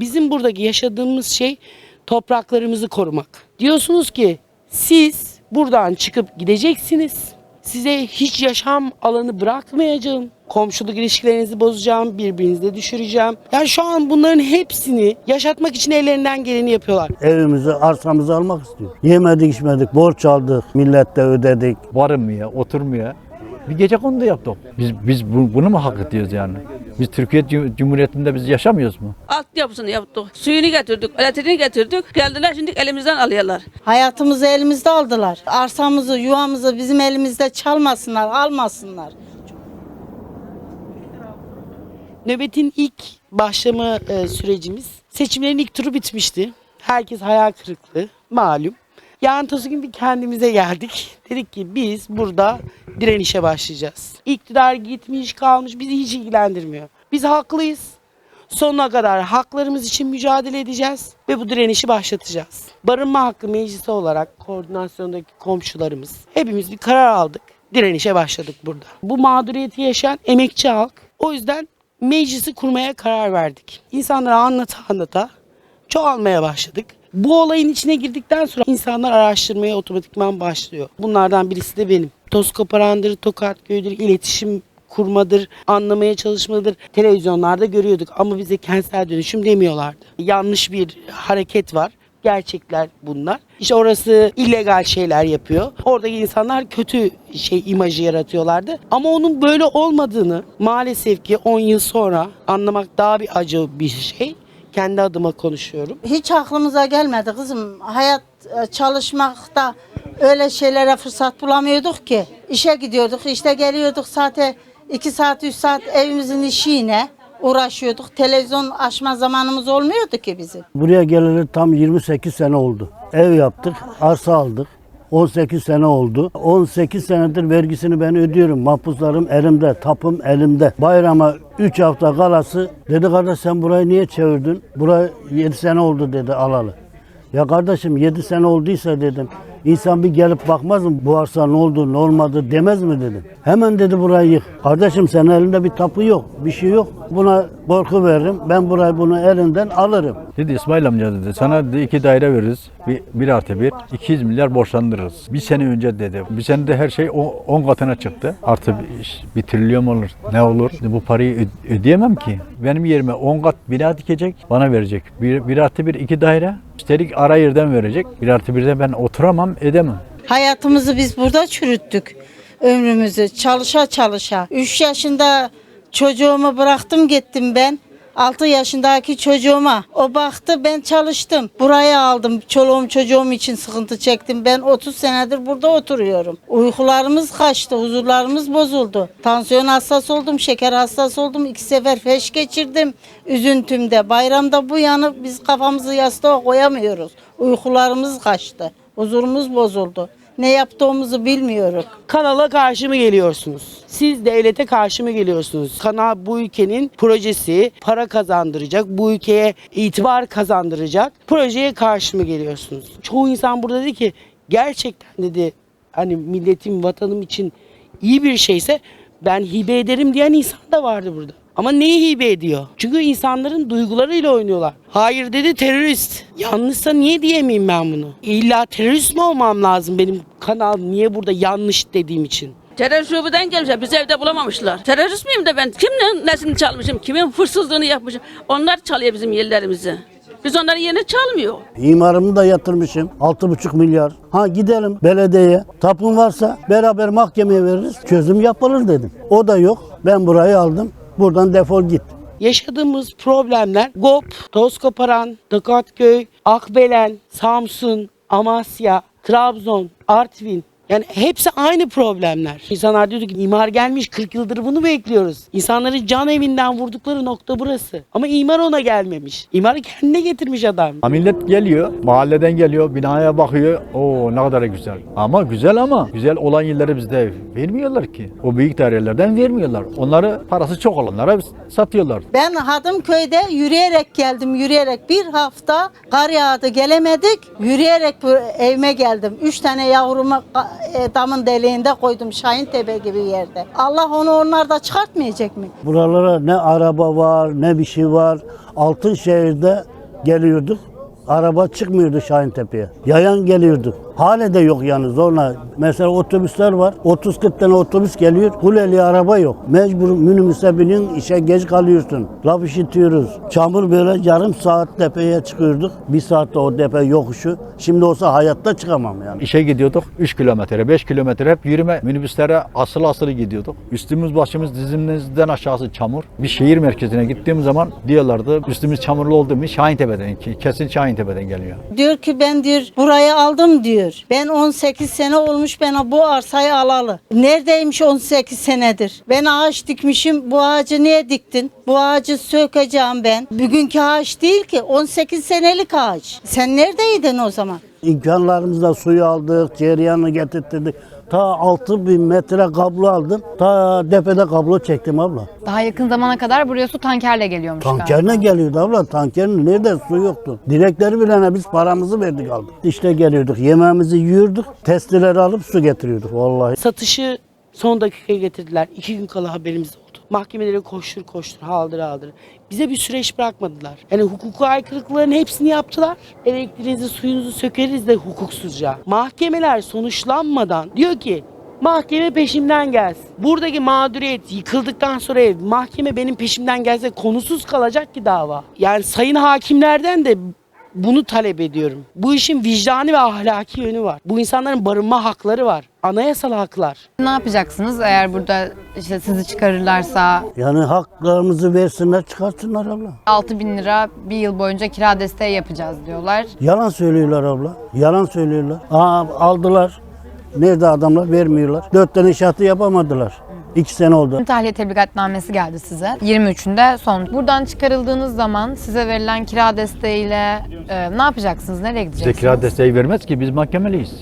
Bizim buradaki yaşadığımız şey topraklarımızı korumak. Diyorsunuz ki siz buradan çıkıp gideceksiniz. Size hiç yaşam alanı bırakmayacağım. Komşuluk ilişkilerinizi bozacağım, birbirinizi düşüreceğim. Yani şu an bunların hepsini yaşatmak için ellerinden geleni yapıyorlar. Evimizi, arsamızı almak istiyor. Yemedik, içmedik, borç aldık, millette ödedik. varınmaya, oturmaya. Bir gece konuda yaptık. Biz biz bu- bunu mu hak ediyoruz yani? Biz Türkiye Cum- Cumhuriyeti'nde biz yaşamıyoruz mu? Altyapısını yaptık. Suyunu getirdik, elektriğini getirdik. Geldiler şimdi elimizden alıyorlar. Hayatımızı elimizde aldılar. Arsamızı, yuvamızı bizim elimizde çalmasınlar, almasınlar. Nöbetin ilk başlama e, sürecimiz seçimlerin ilk turu bitmişti. Herkes hayal kırıklığı malum. Yarın tozu gün bir kendimize geldik. Dedik ki biz burada direnişe başlayacağız. İktidar gitmiş kalmış bizi hiç ilgilendirmiyor. Biz haklıyız. Sonuna kadar haklarımız için mücadele edeceğiz ve bu direnişi başlatacağız. Barınma Hakkı Meclisi olarak koordinasyondaki komşularımız hepimiz bir karar aldık. Direnişe başladık burada. Bu mağduriyeti yaşayan emekçi halk. O yüzden meclisi kurmaya karar verdik. İnsanlara anlata anlata çoğalmaya başladık. Bu olayın içine girdikten sonra insanlar araştırmaya otomatikman başlıyor. Bunlardan birisi de benim. Toz koparandır, tokat köyüdür, iletişim kurmadır, anlamaya çalışmadır. Televizyonlarda görüyorduk ama bize kentsel dönüşüm demiyorlardı. Yanlış bir hareket var. Gerçekler bunlar. İşte orası illegal şeyler yapıyor. Oradaki insanlar kötü şey imajı yaratıyorlardı. Ama onun böyle olmadığını maalesef ki 10 yıl sonra anlamak daha bir acı bir şey. Kendi adıma konuşuyorum. Hiç aklımıza gelmedi kızım. Hayat e, çalışmakta öyle şeylere fırsat bulamıyorduk ki. İşe gidiyorduk, işte geliyorduk saate 2 saat 3 saat evimizin işiyle uğraşıyorduk. Televizyon açma zamanımız olmuyordu ki bizim. Buraya geleli tam 28 sene oldu. Ev yaptık, arsa aldık. 18 sene oldu. 18 senedir vergisini ben ödüyorum. Mahpuslarım elimde, tapım elimde. Bayrama 3 hafta kalası dedi kardeş sen burayı niye çevirdin? Burayı 7 sene oldu dedi alalı. Ya kardeşim 7 sene olduysa dedim. İnsan bir gelip bakmaz mı bu arsa ne oldu ne olmadı demez mi dedim. Hemen dedi burayı yık. Kardeşim senin elinde bir tapu yok bir şey yok. Buna korku veririm ben burayı bunu elinden alırım. Dedi İsmail amca dedi sana dedi, iki daire veririz. Bir, bir artı bir. 200 milyar borçlandırırız. Bir sene önce dedi. Bir senede her şey 10 katına çıktı. Artı bir, bir trilyon olur. Ne olur? Bu parayı ödeyemem ki. Benim yerime 10 kat bina dikecek. Bana verecek. Bir, bir artı bir iki daire. Üstelik ara yerden verecek. Bir artı birde ben oturamam edemem. Hayatımızı biz burada çürüttük. Ömrümüzü çalışa çalışa. 3 yaşında çocuğumu bıraktım gittim ben. 6 yaşındaki çocuğuma o baktı ben çalıştım. Buraya aldım. Çoluğum çocuğum için sıkıntı çektim. Ben 30 senedir burada oturuyorum. Uykularımız kaçtı, huzurlarımız bozuldu. Tansiyon hastası oldum, şeker hastası oldum. iki sefer feş geçirdim. Üzüntümde, bayramda bu yanı biz kafamızı yastığa koyamıyoruz. Uykularımız kaçtı. Huzurumuz bozuldu. Ne yaptığımızı bilmiyoruz. Kanala karşı mı geliyorsunuz? Siz devlete karşı mı geliyorsunuz? Kanal bu ülkenin projesi para kazandıracak, bu ülkeye itibar kazandıracak projeye karşı mı geliyorsunuz? Çoğu insan burada dedi ki gerçekten dedi hani milletim, vatanım için iyi bir şeyse ben hibe ederim diyen insan da vardı burada. Ama neyi hibe ediyor? Çünkü insanların duygularıyla oynuyorlar. Hayır dedi terörist. Yanlışsa niye diyemeyeyim ben bunu? İlla terörist mi olmam lazım benim kanal niye burada yanlış dediğim için? Terör şubeden gelmişler. Bizi evde bulamamışlar. Terörist miyim de ben? Kimin nesini çalmışım? Kimin hırsızlığını yapmışım? Onlar çalıyor bizim yerlerimizi. Biz onların yerini çalmıyor. İmarımı da yatırmışım. 6,5 milyar. Ha gidelim belediyeye. Tapun varsa beraber mahkemeye veririz. Çözüm yapılır dedim. O da yok. Ben burayı aldım. Buradan defol git. Yaşadığımız problemler GOP, Tozkoparan, Tokatköy, Akbelen, Samsun, Amasya, Trabzon, Artvin. Yani hepsi aynı problemler. İnsanlar diyordu ki imar gelmiş 40 yıldır bunu bekliyoruz. İnsanları can evinden vurdukları nokta burası. Ama imar ona gelmemiş. İmarı kendine getirmiş adam. Ha, millet geliyor, mahalleden geliyor, binaya bakıyor. Oo ne kadar güzel. Ama güzel ama güzel olan yerleri bizde vermiyorlar ki. O büyük dairelerden vermiyorlar. Onları parası çok olanlara satıyorlar. Ben Hadımköy'de yürüyerek geldim, yürüyerek. Bir hafta kar yağdı, gelemedik. Yürüyerek bu evime geldim. Üç tane e, damın deliğinde koydum Şahin Tepe gibi yerde. Allah onu onlarda çıkartmayacak mı? Buralara ne araba var ne bir şey var. Altınşehir'de geliyorduk. Araba çıkmıyordu Şahintepe'ye. Yayan geliyorduk. Hale de yok yani zorla. Mesela otobüsler var. 30-40 tane otobüs geliyor. Kuleli araba yok. Mecbur minibüse binin işe geç kalıyorsun. Laf işitiyoruz. Çamur böyle yarım saat tepeye çıkıyorduk. Bir saatte o tepe yokuşu. Şimdi olsa hayatta çıkamam yani. İşe gidiyorduk 3 kilometre, 5 kilometre hep yürüme minibüslere asıl asılı gidiyorduk. Üstümüz başımız dizimizden aşağısı çamur. Bir şehir merkezine gittiğim zaman diyorlardı üstümüz çamurlu oldu mu Şahintepe'den, kesin Şahintepe'den geliyor. Diyor ki ben diyor burayı aldım diyor. Ben 18 sene olmuş ben bu arsayı alalı. Neredeymiş 18 senedir? Ben ağaç dikmişim. Bu ağacı niye diktin? Bu ağacı sökeceğim ben. Bugünkü ağaç değil ki 18 senelik ağaç. Sen neredeydin o zaman? İmkanlarımızla suyu aldık, cereyanı getirttirdik. Ta 6000 metre kablo aldım. Ta depede kablo çektim abla. Daha yakın zamana kadar buraya su tankerle geliyormuş galiba. Tankerine geliyordu abla. Tankerin nerede su yoktu. Direkleri bilene biz paramızı verdik aldık. İşte geliyorduk. Yemeğimizi yiyorduk. Testileri alıp su getiriyorduk vallahi. Satışı son dakikaya getirdiler. İki gün kala haberimiz oldu. Mahkemelere koştur koştur haldır haldır. Bize bir süreç bırakmadılar. Yani hukuku aykırılıkların hepsini yaptılar. Elektriğinizi suyunuzu sökeriz de hukuksuzca. Mahkemeler sonuçlanmadan diyor ki mahkeme peşimden gelsin. Buradaki mağduriyet yıkıldıktan sonra ev mahkeme benim peşimden gelse konusuz kalacak ki dava. Yani sayın hakimlerden de bunu talep ediyorum. Bu işin vicdani ve ahlaki yönü var. Bu insanların barınma hakları var. Anayasal haklar. Ne yapacaksınız eğer burada işte sizi çıkarırlarsa Yani haklarımızı versinler çıkartsınlar abla. 6 bin lira bir yıl boyunca kira desteği yapacağız diyorlar. Yalan söylüyorlar abla. Yalan söylüyorlar. Aa, aldılar. Nerede adamlar vermiyorlar. Dört tane inşaatı yapamadılar. İki sene oldu. Tahliye tebligatnamesi geldi size. 23'ünde son. Buradan çıkarıldığınız zaman size verilen kira desteğiyle e, ne yapacaksınız? Nereye Bize gideceksiniz? kira desteği vermez ki biz mahkemeliyiz.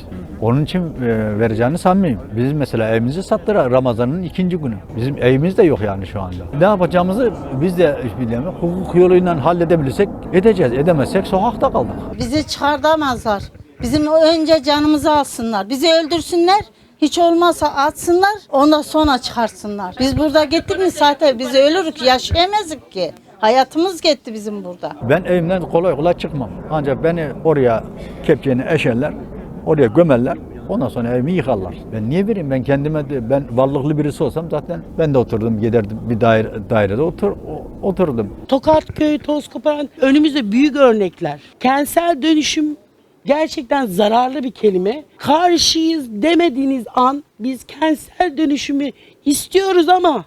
Onun için e, vereceğini sanmıyorum. Biz mesela evimizi sattılar Ramazan'ın ikinci günü. Bizim evimiz de yok yani şu anda. Ne yapacağımızı biz de bilemiyoruz. Hukuk yoluyla halledebilirsek edeceğiz. Edemezsek sokakta kaldık. Bizi çıkartamazlar. Bizim önce canımızı alsınlar. Bizi öldürsünler. Hiç olmazsa atsınlar. Ondan sonra çıkarsınlar. Biz burada gittik mi zaten biz ölürük. Yaşayamazdık ki. Hayatımız gitti bizim burada. Ben evimden kolay kolay çıkmam. Ancak beni oraya kepçeyle eşerler, oraya gömerler. Ondan sonra evimi yıkarlar. Ben niye vereyim? Ben kendime de, ben varlıklı birisi olsam zaten ben de oturdum, giderdim bir daire, dairede otur, oturdum. Tokatköy, toz koparan önümüzde büyük örnekler. Kentsel dönüşüm gerçekten zararlı bir kelime. Karşıyız demediğiniz an biz kentsel dönüşümü istiyoruz ama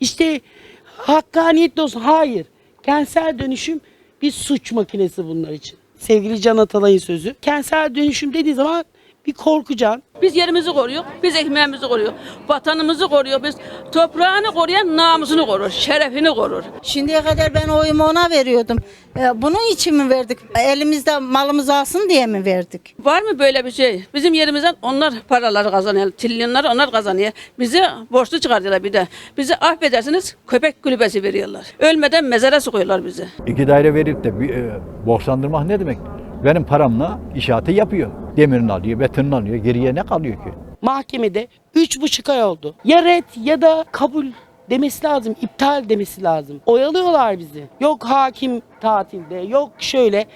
işte hakkaniyetli olsun. Hayır. Kentsel dönüşüm bir suç makinesi bunlar için. Sevgili Can Atalay'ın sözü. Kentsel dönüşüm dediği zaman bir korkacaksın. Biz yerimizi koruyor, biz ekmeğimizi koruyor, vatanımızı koruyor, biz toprağını koruyan namusunu korur, şerefini korur. Şimdiye kadar ben oyumu ona veriyordum. Ee, Bunun için mi verdik? Elimizde malımız alsın diye mi verdik? Var mı böyle bir şey? Bizim yerimizden onlar paraları kazanıyor, trilyonları onlar kazanıyor. Bizi borçlu çıkartıyorlar bir de. Bizi affedersiniz köpek kulübesi veriyorlar. Ölmeden mezara sokuyorlar bizi. İki daire verip de bir, e, borçlandırmak ne demek? Benim paramla inşaatı yapıyor. Demirini alıyor, betonunu alıyor. Geriye ne kalıyor ki? mahkemede üç buçuk ay oldu. Ya red ya da kabul demesi lazım, iptal demesi lazım. Oyalıyorlar bizi. Yok hakim tatilde, yok şöyle.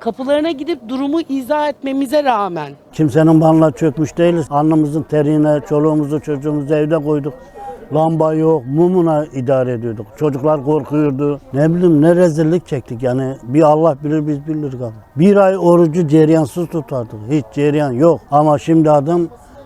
Kapılarına gidip durumu izah etmemize rağmen Kimsenin malına çökmüş değiliz. Alnımızın terine, çoluğumuzu çocuğumuzu evde koyduk. Lamba yok, mumuna idare ediyorduk. Çocuklar korkuyordu. Ne bileyim ne rezillik çektik yani. Bir Allah bilir biz biliriz abi. Bir ay orucu cereyansız tutardık. Hiç cereyan yok. Ama şimdi adam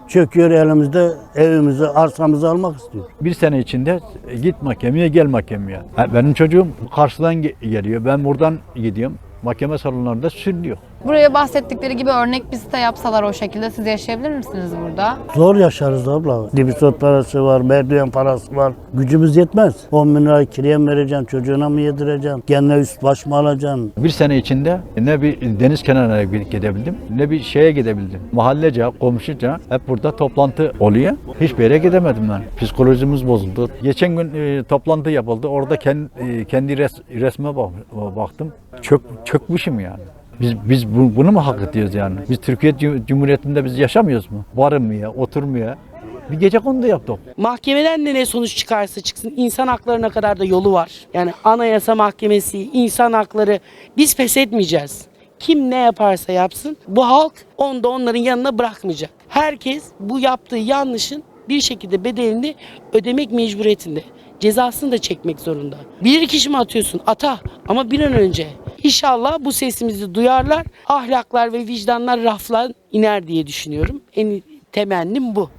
çöküyor elimizde evimizi, arsamızı almak istiyor. Bir sene içinde e, git mahkemeye gel mahkemeye. Benim çocuğum karşıdan ge- geliyor. Ben buradan gidiyorum. Mahkeme salonlarında sürünüyor. Buraya bahsettikleri gibi örnek bir site yapsalar o şekilde siz yaşayabilir misiniz burada? Zor yaşarız abla. Dibisot parası var, merdiven parası var. Gücümüz yetmez. 10 bin lira kiraya mı vereceksin, çocuğuna mı yedireceksin, kendine üst baş mı alacaksın? Bir sene içinde ne bir deniz kenarına gidebildim ne bir şeye gidebildim. Mahallece, komşuca hep burada toplantı oluyor. Hiçbir yere gidemedim ben. Psikolojimiz bozuldu. Geçen gün e, toplantı yapıldı. Orada kendi, kendi res, resme bak- baktım. Çök, çökmüşüm yani. Biz biz bu- bunu mu hak ediyoruz yani? Biz Türkiye Cum- Cumhuriyeti'nde biz yaşamıyoruz mu? Varınmaya, oturmaya. Bir gece kondu yaptık. Mahkemeden de ne sonuç çıkarsa çıksın insan haklarına kadar da yolu var. Yani Anayasa Mahkemesi, insan hakları biz feshetmeyeceğiz. Kim ne yaparsa yapsın bu halk onu da onların yanına bırakmayacak. Herkes bu yaptığı yanlışın bir şekilde bedelini ödemek mecburiyetinde. Cezasını da çekmek zorunda. Bir kişi mi atıyorsun? Ata ama bir an önce. İnşallah bu sesimizi duyarlar. Ahlaklar ve vicdanlar rafla iner diye düşünüyorum. En temennim bu.